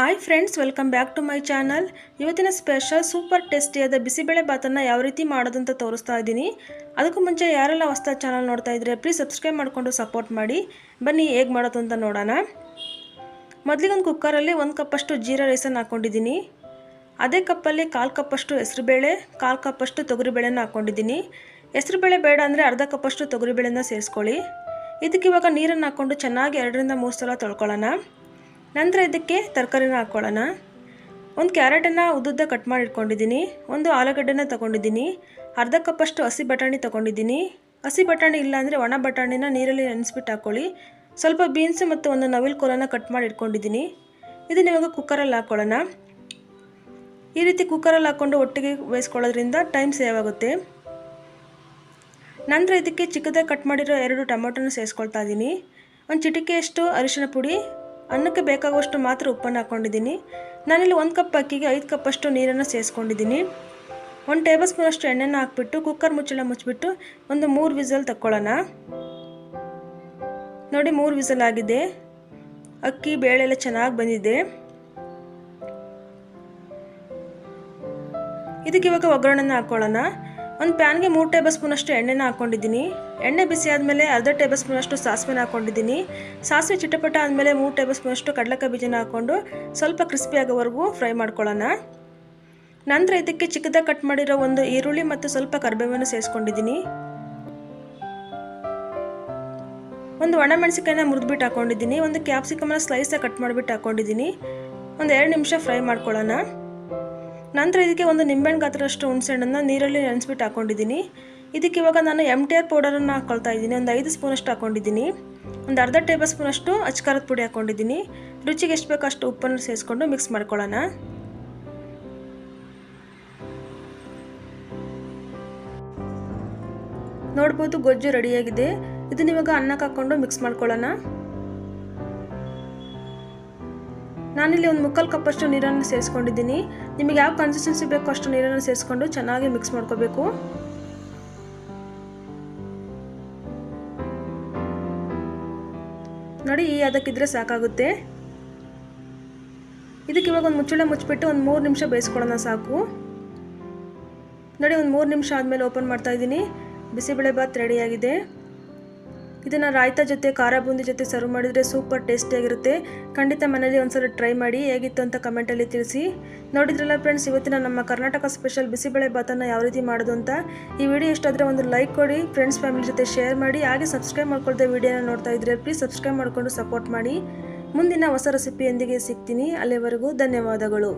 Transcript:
Hi friends, welcome back to my channel. ಇವತ್ತಿನ special super ಟೇಸ್ಟಿಯಾದ ಬಿಸಿಬೇಳೆ ಭಾತನ್ನು ಯಾವ ರೀತಿ ಮಾಡೋದು ಅಂತ ತೋರಿಸ್ತಾ ಇದ್ದೀನಿ. ಅದಕ್ಕೂ ಮುಂಚೆ ಯಾರೆಲ್ಲ ಹೊಸ ಚಾನಲ್ ನೋಡ್ತಾ ಇದ್ರೆ ಪ್ಲೀಸ್ ಸಬ್ಸ್ಕ್ರೈಬ್ ಮಾಡಿಕೊಂಡು ಸಪೋರ್ಟ್ ಮಾಡಿ. ಬನ್ನಿ ಹೇಗೆ ಮಾಡೋದು ಅಂತ ನೋಡೋಣ. ಮೊದಲಿಗೊಂದು ಕುಕ್ಕರಲ್ಲಿ ಒಂದು ಕಪ್ಪಷ್ಟು ಜೀರಾ ರೈಸನ್ನು ಹಾಕ್ಕೊಂಡಿದ್ದೀನಿ ಅದೇ ಕಪ್ಪಲ್ಲಿ ಕಾಲು ಕಪ್ಪಷ್ಟು ಹೆಸರುಬೇಳೆ, ಕಾಲು ಕಪ್ಪಷ್ಟು ತೊಗರಿಬೇಳೆನ ಹಾಕ್ಕೊಂಡಿದ್ದೀನಿ ಹೆಸರುಬೇಳೆ ಬೇಡ ಅಂದರೆ ಅರ್ಧ ಕಪ್ಪಷ್ಟು ತೊಗರಿಬೇಳೆನ ಸೇರಿಸ್ಕೊಳ್ಳಿ. ಇದಕ್ಕೆ ಇವಾಗ ನೀರನ್ನು ಹಾಕ್ಕೊಂಡು ಚೆನ್ನಾಗಿ ಎರಡರಿಂದ ಮೂರು ಸಲ ತೊಳ್ಕೊಳ್ಳೋಣ. ನಂತರ ಇದಕ್ಕೆ ತರಕಾರಿನ ಹಾಕ್ಕೊಳ್ಳೋಣ. ಒಂದು ಕ್ಯಾರೆಟನ್ನು ಉದ್ದುದ್ದ ಕಟ್ ಮಾಡಿ ಇಟ್ಕೊಂಡಿದ್ದೀನಿ. ಒಂದು ಆಲೂಗಡ್ಡೆನ ತೊಗೊಂಡಿದ್ದೀನಿ. ಅರ್ಧ ಕಪ್ಪಷ್ಟು ಹಸಿ ಬಟಾಣಿ ತೊಗೊಂಡಿದ್ದೀನಿ. ಹಸಿ ಬಟಾಣಿ ಇಲ್ಲ ಅಂದರೆ ಒಣ ಬಟಾಣಿನ ನೀರಲ್ಲಿ ನೆನೆಸ್ಬಿಟ್ಟು ಹಾಕ್ಕೊಳ್ಳಿ. ಸ್ವಲ್ಪ ಬೀನ್ಸ್ ಮತ್ತು ಒಂದು ನವಿಲು ಕೋಲನ್ನು ಕಟ್ ಮಾಡಿ ಇಟ್ಕೊಂಡಿದ್ದೀನಿ. ಇದನ್ನ ಇವಾಗ ಕುಕ್ಕರಲ್ಲಿ ಹಾಕ್ಕೊಳ್ಳೋಣ. ಈ ರೀತಿ ಕುಕ್ಕರಲ್ಲಿ ಹಾಕ್ಕೊಂಡು ಒಟ್ಟಿಗೆ ಬೇಯಿಸ್ಕೊಳ್ಳೋದ್ರಿಂದ ಟೈಮ್ ಸೇವ್ ಆಗುತ್ತೆ. ನಂತರ ಇದಕ್ಕೆ ಚಿಕ್ಕದಾಗಿ ಕಟ್ ಮಾಡಿರೋ ಎರಡು ಟೊಮೊಟೊನ ಸೇರಿಸ್ಕೊಳ್ತಾ ಇದ್ದೀನಿ ಒಂದು ಚಿಟಿಕೆಯಷ್ಟು ಅರಿಶಿನ ಪುಡಿ ಅನ್ನಕ್ಕೆ ಬೇಕಾಗುವಷ್ಟು ಮಾತ್ರ ಉಪ್ಪನ್ನು ಹಾಕ್ಕೊಂಡಿದ್ದೀನಿ. ನಾನಿಲ್ಲಿ ಒಂದು ಕಪ್ ಅಕ್ಕಿಗೆ ಐದು ಕಪ್ಪಷ್ಟು ನೀರನ್ನು ಸೇರಿಸ್ಕೊಂಡಿದ್ದೀನಿ ಒಂದು ಟೇಬಲ್ ಸ್ಪೂನಷ್ಟು ಎಣ್ಣೆನ ಹಾಕ್ಬಿಟ್ಟು, ಕುಕ್ಕರ್ ಮುಚ್ಚಳ ಮುಚ್ಚಿಬಿಟ್ಟು ಒಂದು ಮೂರು ವಿಸಲ್ ತಕ್ಕೊಳ್ಳೋಣ. ನೋಡಿ, ಮೂರು ವಿಸಲ್ ಆಗಿದೆ. ಅಕ್ಕಿ ಬೇಳೆ ಎಲ್ಲ ಚೆನ್ನಾಗಿ ಬಂದಿದೆ. ಇದಕ್ಕೆ ಇವಾಗ ಒಗ್ಗರಣೆನ ಹಾಕ್ಕೊಳ್ಳೋಣ. ಒಂದು ಪ್ಯಾನ್ಗೆ ಮೂರು ಟೇಬಲ್ ಸ್ಪೂನಷ್ಟು ಎಣ್ಣೆನ ಹಾಕ್ಕೊಂಡಿದ್ದೀನಿ ಎಣ್ಣೆ ಬಿಸಿ ಆದಮೇಲೆ ಅರ್ಧ ಟೇಬಲ್ ಸ್ಪೂನಷ್ಟು ಸಾಸಿವೆನ ಹಾಕ್ಕೊಂಡಿದ್ದೀನಿ ಸಾಸಿವೆ ಚಿಟಪಟ ಆದಮೇಲೆ ಮೂರು ಟೇಬಲ್ ಸ್ಪೂನಷ್ಟು ಕಡಲೆಕಾಯಿ ಬೀಜನ ಹಾಕ್ಕೊಂಡು ಸ್ವಲ್ಪ ಕ್ರಿಸ್ಪಿ ಆಗೋವರೆಗೂ ಫ್ರೈ ಮಾಡ್ಕೊಳ್ಳೋಣ. ನಂತರ ಇದಕ್ಕೆ ಚಿಕ್ಕದಾಗಿ ಕಟ್ ಮಾಡಿರೋ ಒಂದು ಈರುಳ್ಳಿ ಮತ್ತು ಸ್ವಲ್ಪ ಕರಿಬೇವನ್ನು ಸೇರಿಸ್ಕೊಂಡಿದ್ದೀನಿ. ಒಂದು ಒಣಮೆಣಸಿಕಾಯಿನ ಮುರಿದ್ಬಿಟ್ಟು ಹಾಕ್ಕೊಂಡಿದ್ದೀನಿ ಒಂದು ಕ್ಯಾಪ್ಸಿಕಮ್ನ ಸ್ಲೈಸಾಗಿ ಕಟ್ ಮಾಡಿಬಿಟ್ಟು ಹಾಕ್ಕೊಂಡಿದ್ದೀನಿ ಒಂದು ಎರಡು ನಿಮಿಷ ಫ್ರೈ ಮಾಡ್ಕೊಳ್ಳೋಣ. ನಂತರ ಇದಕ್ಕೆ ಒಂದು ನಿಂಬೆಹಣ್ಣು ಗಾತ್ರಷ್ಟು ಹುಣಸೆಹಣ್ಣನ್ನು ನೀರಲ್ಲಿ ನೆನೆಸ್ಬಿಟ್ಟು ಹಾಕ್ಕೊಂಡಿದ್ದೀನಿ ಇದಕ್ಕೆ ಇವಾಗ ನಾನು ಎಂ ಟಿ ಆರ್ ಪೌಡರನ್ನು ಹಾಕ್ಕೊಳ್ತಾ ಇದ್ದೀನಿ. ಒಂದು ಐದು ಸ್ಪೂನಷ್ಟು ಹಾಕ್ಕೊಂಡಿದ್ದೀನಿ ಒಂದು ಅರ್ಧ ಟೇಬಲ್ ಸ್ಪೂನಷ್ಟು ಅಚ್ಕಾರದ ಪುಡಿ ಹಾಕ್ಕೊಂಡಿದ್ದೀನಿ ರುಚಿಗೆ ಎಷ್ಟು ಬೇಕೋ ಅಷ್ಟು ಉಪ್ಪನ್ನು ಸೇರಿಸ್ಕೊಂಡು ಮಿಕ್ಸ್ ಮಾಡ್ಕೊಳ್ಳೋಣ. ನೋಡ್ಬೋದು ಗೊಜ್ಜು ರೆಡಿಯಾಗಿದೆ. ಇದನ್ನ ಇವಾಗ ಅನ್ನಕ್ಕೆ ಹಾಕ್ಕೊಂಡು ಮಿಕ್ಸ್ ಮಾಡ್ಕೊಳ್ಳೋಣ. ನಾನಿಲ್ಲಿ ಒಂದು ಮುಕ್ಕಾಲು ಕಪ್ಪಷ್ಟು ನೀರನ್ನು ಸೇರಿಸ್ಕೊಂಡಿದ್ದೀನಿ. ನಿಮಗೆ ಯಾವ ಕನ್ಸಿಸ್ಟೆನ್ಸಿ ಬೇಕೋ ಅಷ್ಟು ನೀರನ್ನು ಸೇರಿಸ್ಕೊಂಡು ಚೆನ್ನಾಗಿ ಮಿಕ್ಸ್ ಮಾಡ್ಕೋಬೇಕು. ನೋಡಿ, ಈ ಅದಕ್ಕಿದ್ರೆ ಸಾಕಾಗುತ್ತೆ. ಇದಕ್ಕೆ ಇವಾಗ ಒಂದು ಮುಚ್ಚಳ ಮುಚ್ಚಿಬಿಟ್ಟು ಒಂದು ಮೂರು ನಿಮಿಷ ಬೇಯಿಸ್ಕೊಳ್ಳೋಣ ಸಾಕು. ನೋಡಿ, ಒಂದು ಮೂರು ನಿಮಿಷ ಆದಮೇಲೆ ಓಪನ್ ಮಾಡ್ತಾ ಇದ್ದೀನಿ. ಬಿಸಿಬೇಳೆ ಬಾತ್ ರೆಡಿಯಾಗಿದೆ ಇದನ್ನು ರಾಯ್ತಾ ಜೊತೆ, ಖಾರ ಬೂಂದಿ ಜೊತೆ ಸರ್ವ್ ಮಾಡಿದರೆ ಸೂಪರ್ ಟೇಸ್ಟಿಯಾಗಿರುತ್ತೆ ಖಂಡಿತ ಮನೇಲಿ ಒಂದ್ಸಲ ಟ್ರೈ ಮಾಡಿ, ಹೇಗಿತ್ತು ಅಂತ ಕಮೆಂಟಲ್ಲಿ ತಿಳಿಸಿ. ನೋಡಿದ್ರಲ್ಲ ಫ್ರೆಂಡ್ಸ್ ಇವತ್ತಿನ ನಮ್ಮ ಕರ್ನಾಟಕ ಸ್ಪೆಷಲ್ ಬಿಸಿಬೇಳೆ ಭಾತನ್ನು ಯಾವ ರೀತಿ ಮಾಡೋದು ಅಂತ. ಈ ವಿಡಿಯೋ ಇಷ್ಟಾದರೆ ಒಂದು ಲೈಕ್ ಕೊಡಿ ಫ್ರೆಂಡ್ಸ್ ಫ್ಯಾಮಿಲಿ ಜೊತೆ ಶೇರ್ ಮಾಡಿ, ಹಾಗೆ ಸಬ್ಸ್ಕ್ರೈಬ್ ಮಾಡ್ಕೊಳ್ದೆ ವಿಡಿಯೋನ ನೋಡ್ತಾ ಇದ್ರೆ ಪ್ಲೀಸ್ ಸಬ್ಸ್ಕ್ರೈಬ್ ಮಾಡಿಕೊಂಡು ಸಪೋರ್ಟ್ ಮಾಡಿ. ಮುಂದಿನ ಹೊಸ ರೆಸಿಪಿಯೊಂದಿಗೆ ಸಿಗ್ತೀನಿ. ಅಲ್ಲಿವರೆಗೂ ಧನ್ಯವಾದಗಳು.